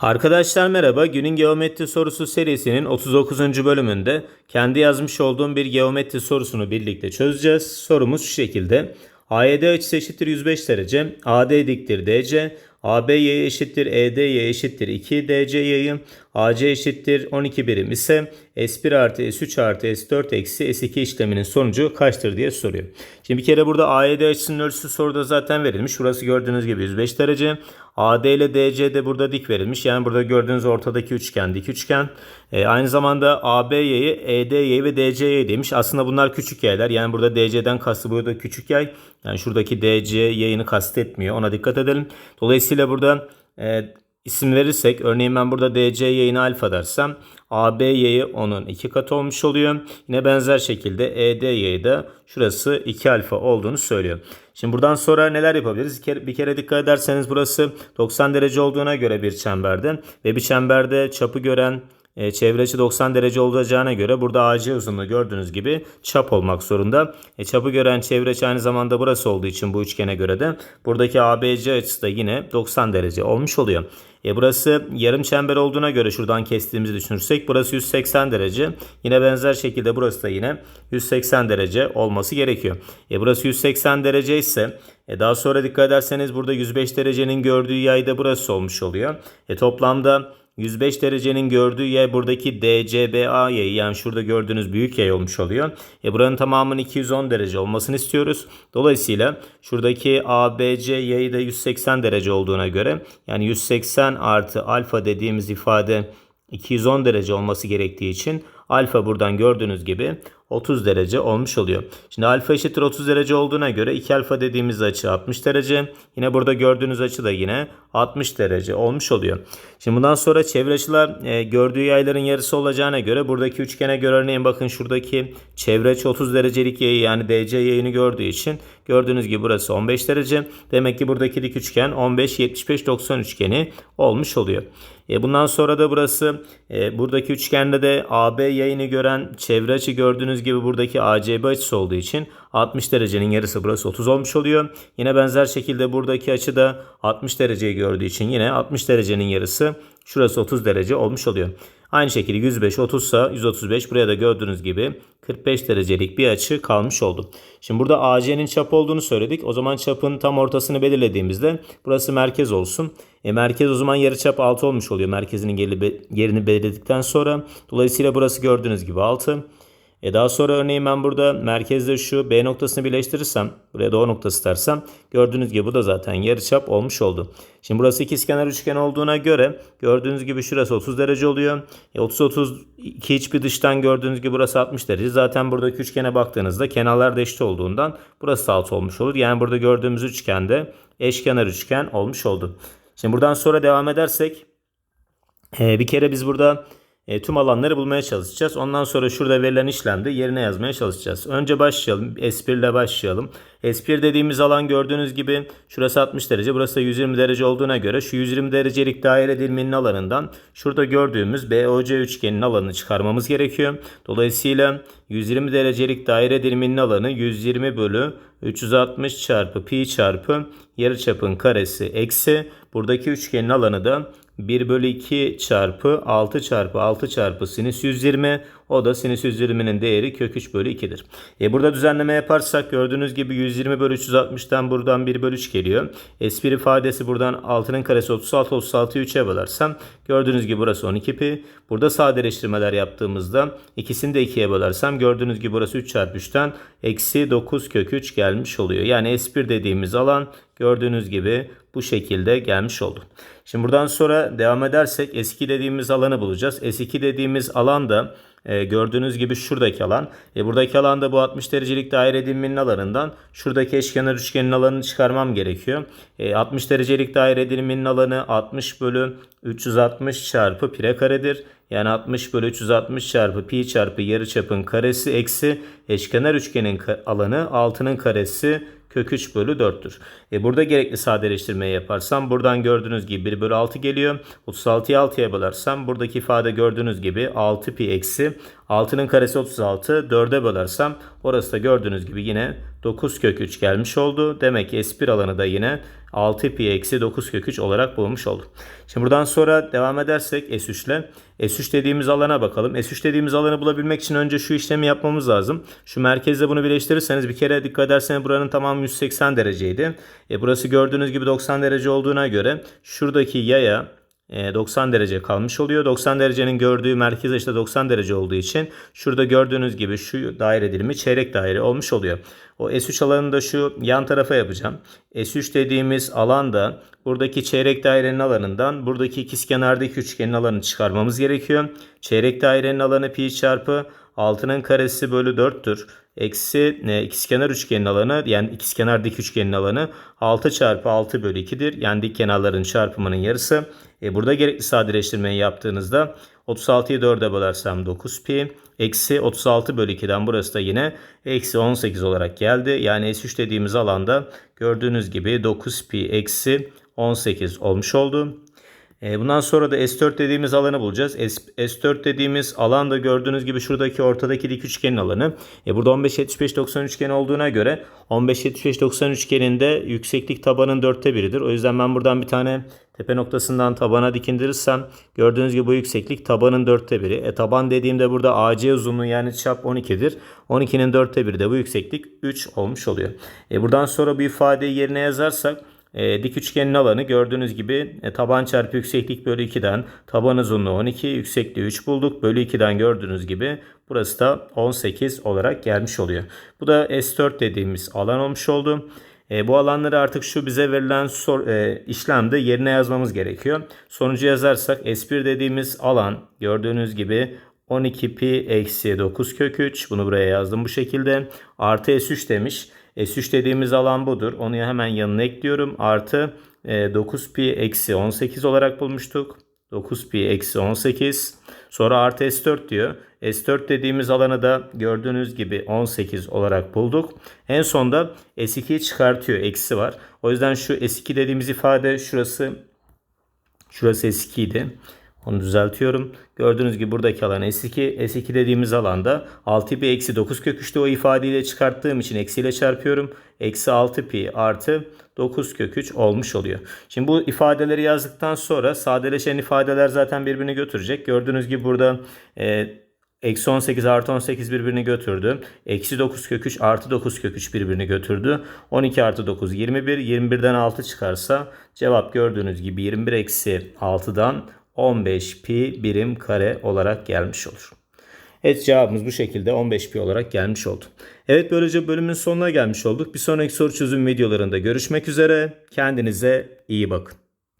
Arkadaşlar merhaba. Günün geometri sorusu serisinin 39. bölümünde kendi yazmış olduğum bir geometri sorusunu birlikte çözeceğiz. Sorumuz şu şekilde. AED açısı eşittir 105 derece. AD diktir DC. AB yayı eşittir ED yayı eşittir 2 DC yayı. AC eşittir 12 birim ise S1 artı S3 artı S4 eksi S2 işleminin sonucu kaçtır diye soruyor. Şimdi bir kere burada AED açısının ölçüsü soruda zaten verilmiş. Burası gördüğünüz gibi 105 derece. AD ile DC de burada dik verilmiş. Yani burada gördüğünüz ortadaki üçgen dik üçgen. E, aynı zamanda AB yayı, ED yayı ve DC yayı demiş. Aslında bunlar küçük yaylar. Yani burada DC'den kastı burada küçük yay. Yani şuradaki DC yayını kastetmiyor. Ona dikkat edelim. Dolayısıyla burada e, isim verirsek örneğin ben burada DC yayını alfa dersem AB yayı onun iki katı olmuş oluyor. Yine benzer şekilde ED yayı da şurası 2 alfa olduğunu söylüyor. Şimdi buradan sonra neler yapabiliriz? Bir kere dikkat ederseniz burası 90 derece olduğuna göre bir çemberde ve bir çemberde çapı gören e, çevre açı 90 derece olacağına göre burada AC uzunluğu gördüğünüz gibi çap olmak zorunda. E, çapı gören çevre açı aynı zamanda burası olduğu için bu üçgene göre de buradaki ABC açısı da yine 90 derece olmuş oluyor. E burası yarım çember olduğuna göre şuradan kestiğimizi düşünürsek burası 180 derece. Yine benzer şekilde burası da yine 180 derece olması gerekiyor. E burası 180 derece ise e daha sonra dikkat ederseniz burada 105 derecenin gördüğü yay da burası olmuş oluyor. E toplamda 105 derecenin gördüğü yay buradaki DCBA yayı yani şurada gördüğünüz büyük yay olmuş oluyor. E buranın tamamının 210 derece olmasını istiyoruz. Dolayısıyla şuradaki ABC yayı da 180 derece olduğuna göre yani 180 artı alfa dediğimiz ifade 210 derece olması gerektiği için alfa buradan gördüğünüz gibi 30 derece olmuş oluyor. Şimdi alfa eşittir 30 derece olduğuna göre 2 alfa dediğimiz açı 60 derece. Yine burada gördüğünüz açı da yine 60 derece olmuş oluyor. Şimdi bundan sonra çevre açılar e, gördüğü yayların yarısı olacağına göre buradaki üçgene göre örneğin bakın şuradaki çevre açı 30 derecelik yayı yani DC yayını gördüğü için gördüğünüz gibi burası 15 derece. Demek ki buradaki dik üçgen 15 75 90 üçgeni olmuş oluyor. E, bundan sonra da burası e, buradaki üçgende de AB yayını gören çevre açı gördüğünüz gibi buradaki ACB açısı olduğu için 60 derecenin yarısı burası 30 olmuş oluyor. Yine benzer şekilde buradaki açı da 60 dereceyi gördüğü için yine 60 derecenin yarısı şurası 30 derece olmuş oluyor. Aynı şekilde 105 30 ise 135 buraya da gördüğünüz gibi 45 derecelik bir açı kalmış oldu. Şimdi burada AC'nin çapı olduğunu söyledik. O zaman çapın tam ortasını belirlediğimizde burası merkez olsun. E merkez o zaman yarıçap 6 olmuş oluyor. Merkezinin yerini belirledikten sonra. Dolayısıyla burası gördüğünüz gibi 6. E daha sonra örneğin ben burada merkezde şu B noktasını birleştirirsem, buraya da O noktası dersem gördüğünüz gibi bu da zaten yarıçap olmuş oldu. Şimdi burası ikizkenar üçgen olduğuna göre gördüğünüz gibi şurası 30 derece oluyor. E 30 30 iki hiçbir dıştan gördüğünüz gibi burası 60 derece. Zaten buradaki üçgene baktığınızda kenarlar da eşit olduğundan burası 6 olmuş olur. Yani burada gördüğümüz üçgende eşkenar üçgen olmuş oldu. Şimdi buradan sonra devam edersek bir kere biz burada e, tüm alanları bulmaya çalışacağız. Ondan sonra şurada verilen işlemde yerine yazmaya çalışacağız. Önce başlayalım. S1 ile başlayalım. S1 dediğimiz alan gördüğünüz gibi şurası 60 derece. Burası da 120 derece olduğuna göre şu 120 derecelik daire diliminin alanından şurada gördüğümüz BOC üçgenin alanını çıkarmamız gerekiyor. Dolayısıyla 120 derecelik daire diliminin alanı 120 bölü 360 çarpı pi çarpı yarıçapın karesi eksi. Buradaki üçgenin alanı da 1 bölü 2 çarpı 6 çarpı 6 çarpı sinüs 120 o da sinüs 120'nin değeri kök 3 bölü 2'dir. E burada düzenleme yaparsak gördüğünüz gibi 120 bölü 360'tan buradan 1 bölü 3 geliyor. S1 ifadesi buradan 6'nın karesi 36 36'yı 3'e bölersem gördüğünüz gibi burası 12 pi. Burada sadeleştirmeler yaptığımızda ikisini de 2'ye bölersem gördüğünüz gibi burası 3 çarpı 3'ten eksi 9 kök 3 gelmiş oluyor. Yani S1 dediğimiz alan gördüğünüz gibi bu şekilde gelmiş oldu. Şimdi buradan sonra devam edersek S2 dediğimiz alanı bulacağız. S2 dediğimiz alan da e, gördüğünüz gibi şuradaki alan. E, buradaki alanda bu 60 derecelik daire diliminin alanından şuradaki eşkenar üçgenin alanını çıkarmam gerekiyor. E, 60 derecelik daire diliminin alanı 60 bölü 360 çarpı pire karedir. Yani 60 bölü 360 çarpı pi çarpı yarıçapın karesi eksi eşkenar üçgenin alanı 6'nın karesi kök 3 bölü 4'tür. E burada gerekli sadeleştirmeyi yaparsam buradan gördüğünüz gibi 1 bölü 6 geliyor. 36'yı 6'ya bölersem buradaki ifade gördüğünüz gibi 6 pi eksi 6'nın karesi 36. 4'e bölersem orası da gördüğünüz gibi yine 9 kök 3 gelmiş oldu. Demek ki S1 alanı da yine 6 pi eksi 9 kök 3 olarak bulmuş olduk. Şimdi buradan sonra devam edersek S3 ile S3 dediğimiz alana bakalım. S3 dediğimiz alanı bulabilmek için önce şu işlemi yapmamız lazım. Şu merkezle bunu birleştirirseniz bir kere dikkat ederseniz buranın tamamı 180 dereceydi. E burası gördüğünüz gibi 90 derece olduğuna göre şuradaki yaya 90 derece kalmış oluyor. 90 derecenin gördüğü merkez işte 90 derece olduğu için şurada gördüğünüz gibi şu daire dilimi çeyrek daire olmuş oluyor. O S3 alanını da şu yan tarafa yapacağım. S3 dediğimiz alanda buradaki çeyrek dairenin alanından buradaki ikizkenardaki üçgenin alanını çıkarmamız gerekiyor. Çeyrek dairenin alanı pi çarpı 6'nın karesi bölü 4'tür. Eksi ne, ikizkenar üçgenin alanı yani ikizkenar dik üçgenin alanı 6 çarpı 6 bölü 2'dir. Yani dik kenarların çarpımının yarısı. E, burada gerekli sadeleştirmeyi yaptığınızda 36'yı 4'e bölersem 9 pi. Eksi 36 bölü 2'den burası da yine eksi 18 olarak geldi. Yani S3 dediğimiz alanda gördüğünüz gibi 9 pi eksi 18 olmuş oldu. E, bundan sonra da S4 dediğimiz alanı bulacağız. S4 dediğimiz alan da gördüğünüz gibi şuradaki ortadaki dik üçgenin alanı. E, burada 15 75 90 üçgen olduğuna göre 15 75 90 üçgeninde yükseklik tabanın dörtte biridir. O yüzden ben buradan bir tane tepe noktasından tabana dikindirirsem gördüğünüz gibi bu yükseklik tabanın dörtte biri. E, taban dediğimde burada AC uzunluğu yani çap 12'dir. 12'nin dörtte biri de bu yükseklik 3 olmuş oluyor. E, buradan sonra bu ifadeyi yerine yazarsak e, dik üçgenin alanı gördüğünüz gibi e, taban çarpı yükseklik bölü 2'den taban uzunluğu 12 yüksekliği 3 bulduk. Bölü 2'den gördüğünüz gibi burası da 18 olarak gelmiş oluyor. Bu da S4 dediğimiz alan olmuş oldu. E, bu alanları artık şu bize verilen sor, e, işlemde yerine yazmamız gerekiyor. Sonucu yazarsak S1 dediğimiz alan gördüğünüz gibi 12 pi eksi 9 kök 3 bunu buraya yazdım bu şekilde. Artı S3 demiş. S3 dediğimiz alan budur. Onu hemen yanına ekliyorum. Artı 9 e, pi eksi 18 olarak bulmuştuk. 9 pi eksi 18. Sonra artı S4 diyor. S4 dediğimiz alanı da gördüğünüz gibi 18 olarak bulduk. En sonda S2'yi çıkartıyor. Eksi var. O yüzden şu S2 dediğimiz ifade şurası şurası S2 idi. Onu düzeltiyorum. Gördüğünüz gibi buradaki alan S2. S2 dediğimiz alanda 6 pi eksi 9 kök 3'te o ifadeyle çıkarttığım için eksiyle çarpıyorum. Eksi 6 pi artı 9 kök 3 olmuş oluyor. Şimdi bu ifadeleri yazdıktan sonra sadeleşen ifadeler zaten birbirini götürecek. Gördüğünüz gibi burada e, Eksi 18 artı 18 birbirini götürdü. Eksi 9 kök 3 artı 9 kök 3 birbirini götürdü. 12 artı 9 21. 21'den 6 çıkarsa cevap gördüğünüz gibi 21 eksi 6'dan 15 pi birim kare olarak gelmiş olur. Evet cevabımız bu şekilde 15 pi olarak gelmiş oldu. Evet böylece bölümün sonuna gelmiş olduk. Bir sonraki soru çözüm videolarında görüşmek üzere. Kendinize iyi bakın.